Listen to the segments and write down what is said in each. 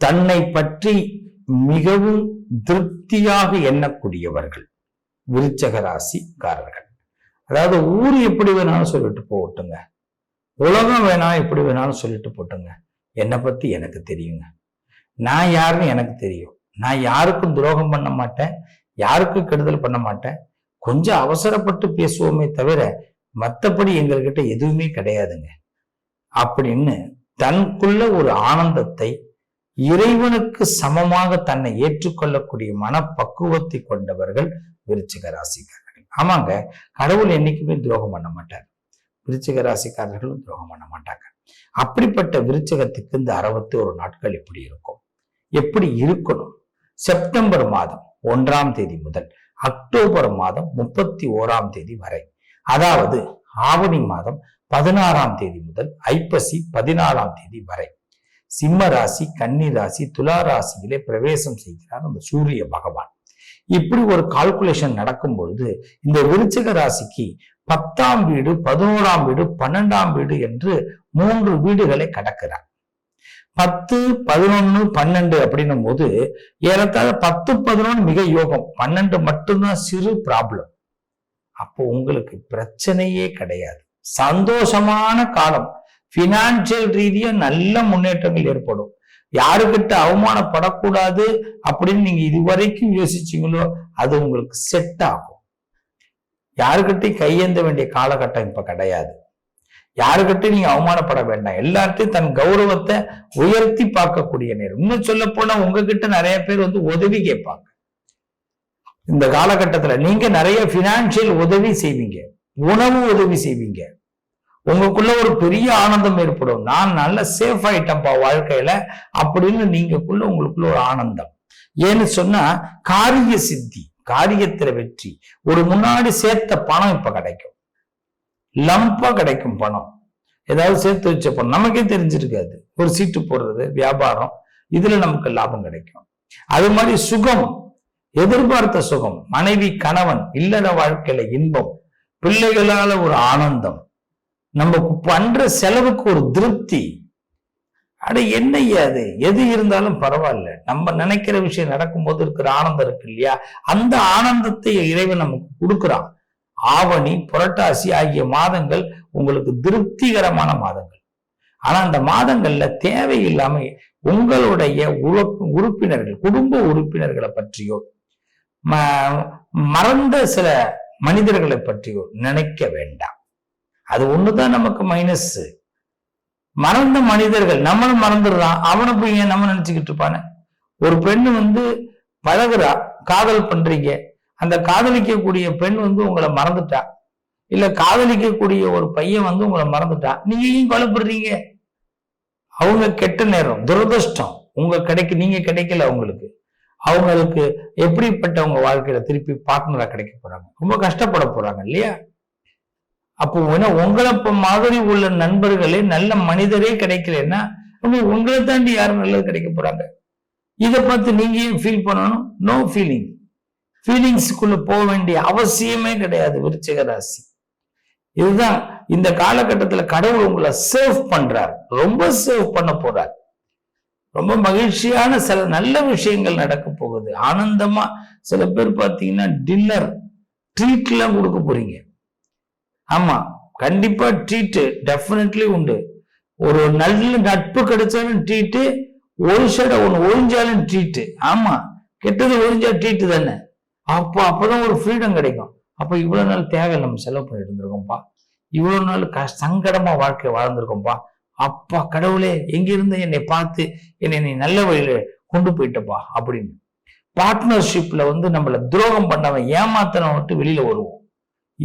தன்னை பற்றி மிகவும் திருப்தியாக எண்ணக்கூடியவர்கள் விருச்சக ராசிக்காரர்கள் அதாவது ஊர் எப்படி வேணாலும் சொல்லிட்டு போகட்டுங்க. உலகம் வேணா எப்படி வேணாலும் சொல்லிட்டு போட்டுங்க என்னை பத்தி எனக்கு தெரியுங்க. நான் யாருன்னு எனக்கு தெரியும். நான் யாருக்கும் துரோகம் பண்ண மாட்டேன். யாருக்கும் கெடுதல் பண்ண மாட்டேன். கொஞ்சம் அவசரப்பட்டு பேசுவோமே தவிர மற்றபடி எங்கள்கிட்ட எதுவுமே கிடையாதுங்க. அப்படின்னு தனக்குள்ள ஒரு ஆனந்தத்தை இறைவனுக்கு சமமாக தன்னை ஏற்றுக்கொள்ளக்கூடிய மனப்பக்குவத்தை கொண்டவர்கள் விருச்சிக ராசிக்காரர்கள். ஆமாங்க கடவுள் என்னைக்குமே துரோகம் பண்ண மாட்டார். விருச்சிக ராசிக்காரர்களும் துரோகம் பண்ண மாட்டாங்க. அப்படிப்பட்ட விருச்சகத்துக்கு இந்த அறுபத்தி ஒரு நாட்கள் எப்படி இருக்கும்? எப்படி இருக்கணும்? செப்டம்பர் மாதம் ஒன்றாம் தேதி முதல் அக்டோபர் மாதம் முப்பத்தி ஓராம் தேதி வரை. அதாவது ஆவணி மாதம் பதினாறாம் தேதி முதல் ஐப்பசி பதினாலாம் தேதி வரை. சிம்ம ராசி கன்னி ராசி துலா ராசியிலே பிரவேசம் செய்கிறார் அந்த சூரிய பகவான். இப்படி ஒரு கால்குலேஷன் நடக்கும் பொழுது இந்த விருச்சிக ராசிக்கு பத்தாம் வீடு பதினோராம் வீடு பன்னெண்டாம் வீடு என்று மூன்று வீடுகளை கடக்கிறார். பத்து பதினொன்னு பன்னெண்டு அப்படின்னும் போது ஏறத்தாழ பத்து பதினொன்று மிக யோகம். பன்னெண்டு மட்டும்தான் சிறு ப்ராப்ளம் அப்போ உங்களுக்கு பிரச்சனையே கிடையாது. சந்தோஷமான காலம். பினான்சியல் ரீதியா நல்ல முன்னேற்றங்கள் ஏற்படும். யாருக்கிட்ட அவமானப்படக்கூடாது அப்படின்னு நீங்க இதுவரைக்கும் யோசிச்சீங்களோ அது உங்களுக்கு செட் ஆகும். யாருக்கிட்டையும் கையேந்த வேண்டிய காலகட்டம் இப்ப கிடையாது. யாருக்கிட்டையும் நீங்க அவமானப்பட வேண்டாம். எல்லார்ட்டையும் தன் கௌரவத்தை உயர்த்தி பார்க்கக்கூடிய நேரம். இன்னும் சொல்ல போனா உங்ககிட்ட நிறைய பேர் வந்து உதவி கேட்பாங்க. இந்த காலகட்டத்துல நீங்க நிறைய பினான்சியல் உதவி செய்வீங்க. உணவு உதவி செய்வீங்க. உங்களுக்குள்ள ஒரு பெரிய ஆனந்தம் ஏற்படும். நான் நல்ல சேஃப் ஆயிட்டேன்ப்பா வாழ்க்கையில அப்படின்னு நீங்கக்குள்ள உங்களுக்குள்ள ஒரு ஆனந்தம். ஏன்னு சொன்னா காரிய சித்தி காரியத்துல வெற்றி. ஒரு முன்னாடி சேர்த்த பணம் இப்ப கிடைக்கும். லம்பா கிடைக்கும் பணம். ஏதாவது சேர்த்து வச்ச பணம். நமக்கே தெரிஞ்சிருக்காது. ஒரு சீட்டு போடுறது வியாபாரம். இதுல நமக்கு லாபம் கிடைக்கும். அது மாதிரி சுகம் எதிர்பார்த்த சுகம். மனைவி கணவன் இல்லற வாழ்க்கையில இன்பம். பிள்ளைகளால ஒரு ஆனந்தம். நம்ம பண்ற செலவுக்கு ஒரு திருப்தி. அட என்னய்யா அது? எது இருந்தாலும் பரவாயில்ல. நம்ம நினைக்கிற விஷயம் நடக்கும்போது இருக்கிற ஆனந்தம் இருக்கு இல்லையா? அந்த ஆனந்தத்தை இறைவன் நமக்கு கொடுக்குறான். ஆவணி புரட்டாசி ஆகிய மாதங்கள் உங்களுக்கு திருப்திகரமான மாதங்கள். ஆனா அந்த மாதங்கள்ல தேவையில்லாம உங்களுடைய உறுப்பினர்கள் குடும்ப உறுப்பினர்களை பற்றியோ ம- மறந்த சில மனிதர்களை பற்றியோ நினைக்க வேண்டாம். அது ஒண்ணுதான் நமக்கு மைனஸ் மறந்த மனிதர்கள் நம்மளும் மறந்துடுறான். அவனை போய் ஏன் நம்ம நினைச்சுக்கிட்டு இருப்பானே? ஒரு பெண் வந்து பழகுறா காதல் பண்றீங்க. அந்த காதலிக்கக்கூடிய பெண் வந்து உங்களை மறந்துட்டா? இல்ல காதலிக்கக்கூடிய ஒரு பையன் வந்து உங்களை மறந்துட்டா? நீங்க ஏன் கொலைப்படுறீங்க அவங்க கெட்ட நேரம் துரதிருஷ்டம் உங்க கிடைக்க நீங்க கிடைக்கல அவங்களுக்கு. அவங்களுக்கு எப்படிப்பட்டவங்க வாழ்க்கையில திருப்பி பார்ட்னரா கிடைக்க போறாங்க? ரொம்ப கஷ்டப்பட போறாங்க இல்லையா? அப்போ ஏன்னா உங்களை மாதிரி உள்ள நண்பர்களே நல்ல மனிதரே கிடைக்கலன்னா அப்போ உங்களை தாண்டி யாரும் நல்லது கிடைக்க போறாங்க? இதை பார்த்து நீங்க ஏன் ஃபீல் பண்ணணும்? நோ ஃபீலிங் ஃபீலிங்ஸுக்குள்ள போக வேண்டிய அவசியமே கிடையாது விருச்சிக ராசி. இதுதான் இந்த காலகட்டத்துல கடவுள் உங்களை சேவ் பண்றார். ரொம்ப சேவ் பண்ண போறார். ரொம்ப மகிழ்ச்சியான சில நல்ல விஷயங்கள் நடக்க போகுது. ஆனந்தமா சில பேர் பார்த்தீங்கன்னா டின்னர் ட்ரீட்லாம் கொடுக்க போறீங்க. ஆமா கண்டிப்பா ட்ரீட்டு டெஃபினெட்லி உண்டு. ஒரு நல்ல நட்பு கிடைச்சாலும் ட்ரீட்டு ஒரு சைட ஒன்று ஒழிஞ்சாலும் ட்ரீட்டு ஆமா கெட்டது ஒழிஞ்சா ட்ரீட்டு தானே? அப்போ அப்பதான் ஒரு ஃப்ரீடம் கிடைக்கும். அப்போ இவ்வளவு நாள் தேவை நம்ம செலவு பண்ணிட்டு இருந்திருக்கோம்ப்பா. இவ்வளவு நாள் க சங்கடமா வாழ்க்கை வாழ்ந்திருக்கோம்ப்பா. அப்பா கடவுளே எங்கிருந்து என்னை பார்த்து என்னை நீ நல்ல வழியில கொண்டு போயிட்டப்பா அப்படின்னு. பார்ட்னர்ஷிப்ல வந்து நம்மள துரோகம் பண்ணவன் ஏமாத்தன விட்டு வெளியில வருவோம்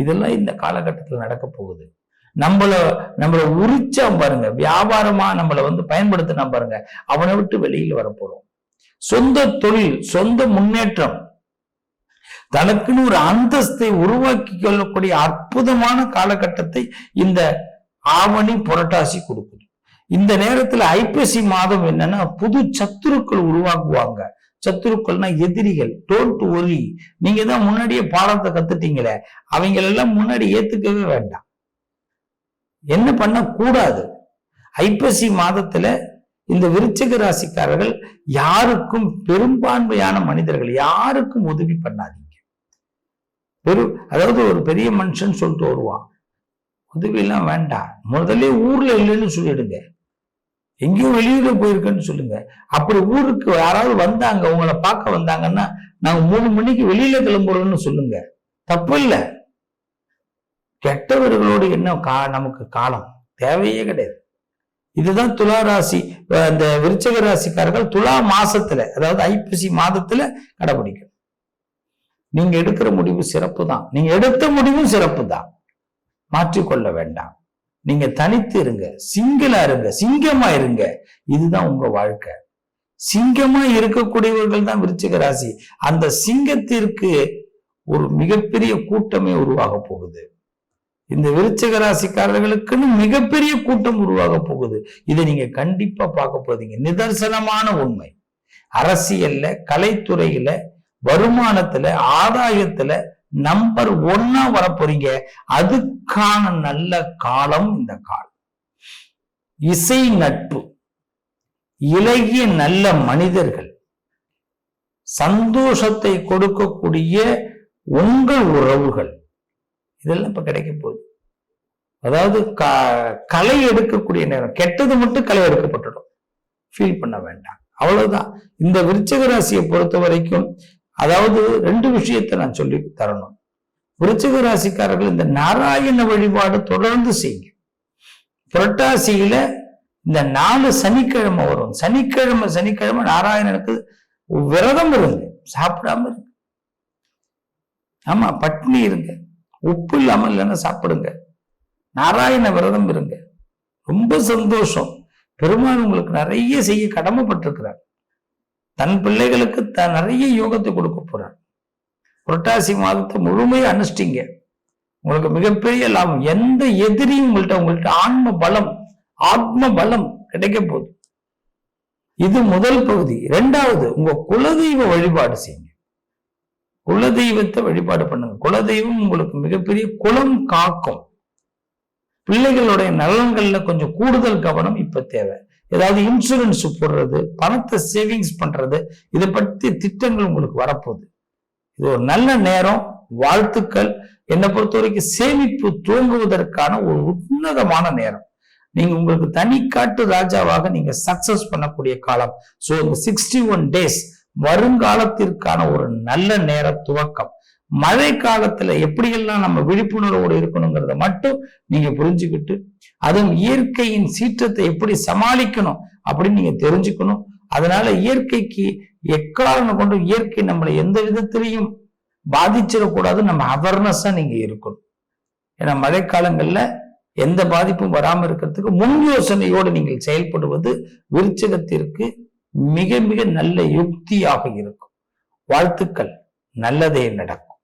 இதெல்லாம் இந்த காலகட்டத்தில் நடக்க போகுது. நம்மள நம்மளை உரிச்சா பாருங்க வியாபாரமா நம்மள வந்து பயன்படுத்தினா பாருங்க அவனை விட்டு வெளியில வரப்போறோம். சொந்த தொழில் சொந்த முன்னேற்றம். தனக்குன்னு ஒரு அந்தஸ்தை உருவாக்கி கொள்ளக்கூடிய அற்புதமான காலகட்டத்தை இந்த ஆவணி புரட்டாசி கொடுக்குது. இந்த நேரத்துல ஐப்பசி மாதம் என்னன்னா புது சத்துருக்கள் உருவாக்குவாங்க. சத்துருக்கள்னா எதிரிகள். டோன்ட் ஒரி நீங்க தான் முன்னாடியே பாடத்தை கத்துட்டீங்களே. அவங்களெல்லாம் முன்னாடி ஏத்துக்கவே வேண்டாம். என்ன பண்ண கூடாது ஐப்பசி மாதத்துல இந்த விருச்சிக ராசிக்காரர்கள் யாருக்கும் பெரும்பான்மையான மனிதர்கள் யாருக்கும் உதவி பண்ணாதீங்க. பெரு அதாவது ஒரு பெரிய மனுஷன் சொல்லிட்டு வருவான். உதவி எல்லாம் வேண்டாம். முதல்ல ஊர்ல இல்லைன்னு சொல்லிடுங்க. எங்கேயோ வெளியூர்ல போயிருக்கேன்னு சொல்லுங்க. அப்படி ஊருக்கு யாராவது வந்தாங்க உங்களை பார்க்க வந்தாங்கன்னா நாங்க மூணு மணிக்கு வெளியில கிளம்புறோம்னு சொல்லுங்க. தப்பு இல்லை. கெட்டவர்களோடு என்ன கா நமக்கு காலம்? தேவையே கிடையாது. இதுதான் துலா ராசி இந்த விருச்சக ராசிக்காரர்கள் துலா மாசத்துல அதாவது ஐப்பசி மாதத்துல கடைபிடிக்கும் நீங்க எடுக்கிற முடிவு சிறப்பு தான் நீங்க எடுத்த முடிவும் சிறப்பு தான் மாற்றிக்கொள்ள வேண்டாம். நீங்க தனித்து இருங்க சிங்கிளா இருங்க சிங்கமா இருங்க. இதுதான் உங்க வாழ்க்கை. சிங்கமா இருக்கக்கூடியவர்கள் தான் விருச்சிக ராசி. அந்த சிங்கத்திற்கு ஒரு மிகப்பெரிய கூட்டமே உருவாக போகுது. இந்த விருச்சிக ராசிக்காரர்களுக்குன்னு மிகப்பெரிய கூட்டம் உருவாக போகுது. இதை நீங்க கண்டிப்பா பார்க்க போதீங்க நிதர்சனமான உண்மை. அரசியல்ல கலைத்துறையில வருமானத்துல ஆதாயத்துல நம்பர் ஒன்னா வர போறீங்க அதுக்கான நல்ல காலம் இந்த காலம் இசை நட்பு. இலகிய நல்ல மனிதர்கள். சந்தோஷத்தை கொடுக்கக்கூடிய உங்கள் உறவுகள். இதெல்லாம் இப்ப கிடைக்க போகுது. அதாவது கலை எடுக்கக்கூடிய நேரம். கெட்டது மட்டும் களை எடுக்கப்பட்டுடும். ஃபீல் பண்ண வேண்டாம். அவ்வளவுதான். இந்த விருச்சக ராசியை பொறுத்த வரைக்கும் அதாவது ரெண்டு விஷயத்தை நான் சொல்லி தரணும். விருச்சிக ராசிக்காரர்கள் இந்த நாராயண வழிபாடு தொடர்ந்து செய்யுங்க. புரட்டாசியில இந்த நாலு சனிக்கிழமை வரும். சனிக்கிழமை சனிக்கிழமை நாராயணனுக்கு விரதம் இருங்க. சாப்பிடாம இருங்க. ஆமா பட்னி இருங்க. உப்பு இல்லாமல் இல்லைன்னா சாப்பிடுங்க. நாராயண விரதம் இருங்க. ரொம்ப சந்தோஷம். பெருமாள் உங்களுக்கு நிறைய செய்ய கடமைப்பட்டிருக்கிறார். தன் பிள்ளைகளுக்கு த நிறைய யோகத்தை கொடுக்க போறார். புரட்டாசி மாதத்தை முழுமையை அனுஷ்டிங்க. உங்களுக்கு மிகப்பெரிய லாபம். எந்த எதிரியும் உங்கள்கிட்ட உங்கள்கிட்ட ஆன்ம பலம் ஆத்ம பலம் கிடைக்க போகுது. இது முதல் பகுதி. இரண்டாவது உங்க குலதெய்வ வழிபாடு செய்யுங்க. குலதெய்வத்தை வழிபாடு பண்ணுங்க. குலதெய்வம் உங்களுக்கு மிகப்பெரிய குலம் காக்கும். பிள்ளைகளுடைய நலன்கள்ல கொஞ்சம் கூடுதல் கவனம் இப்ப தேவை. ஏதாவது இன்சூரன்ஸ் போடுறது பணத்தை சேவிங்ஸ் பண்றது இதை பற்றி திட்டங்கள் உங்களுக்கு வரப்போகுது. இது ஒரு நல்ல நேரம் வாழ்த்துக்கள். என்னை பொறுத்த வரைக்கும் சேமிப்பு துவங்குவதற்கான ஒரு உன்னதமான நேரம். நீங்க உங்களுக்கு தனி காட்டு ராஜாவாக நீங்க சக்சஸ் பண்ணக்கூடிய காலம். சோ இந்த சிக்ஸ்டி ஒன் டேஸ் வருங்காலத்திற்கான ஒரு நல்ல நேர துவக்கம். மழை காலத்துல எப்படியெல்லாம் நம்ம விழிப்புணர்வோடு இருக்கணுங்கிறத மட்டும் நீங்க புரிஞ்சுக்கிட்டு அதுவும் இயற்கையின் சீற்றத்தை எப்படி சமாளிக்கணும் அப்படின்னு நீங்க தெரிஞ்சுக்கணும். அதனால இயற்கைக்கு எக்காரணம் கொண்டு இயற்கை நம்மளை எந்த விதத்திலையும் பாதிச்சிடக்கூடாது. நம்ம அவேர்னஸா நீங்க இருக்கணும். ஏன்னா மழைக்காலங்கள்ல எந்த பாதிப்பும் வராம இருக்கிறதுக்கு முன் யோசனையோடு நீங்கள் செயல்படுவது விருச்சகத்திற்கு மிக மிக நல்ல யுக்தியாக இருக்கும். வாழ்த்துக்கள். நல்லதே நடக்கும்.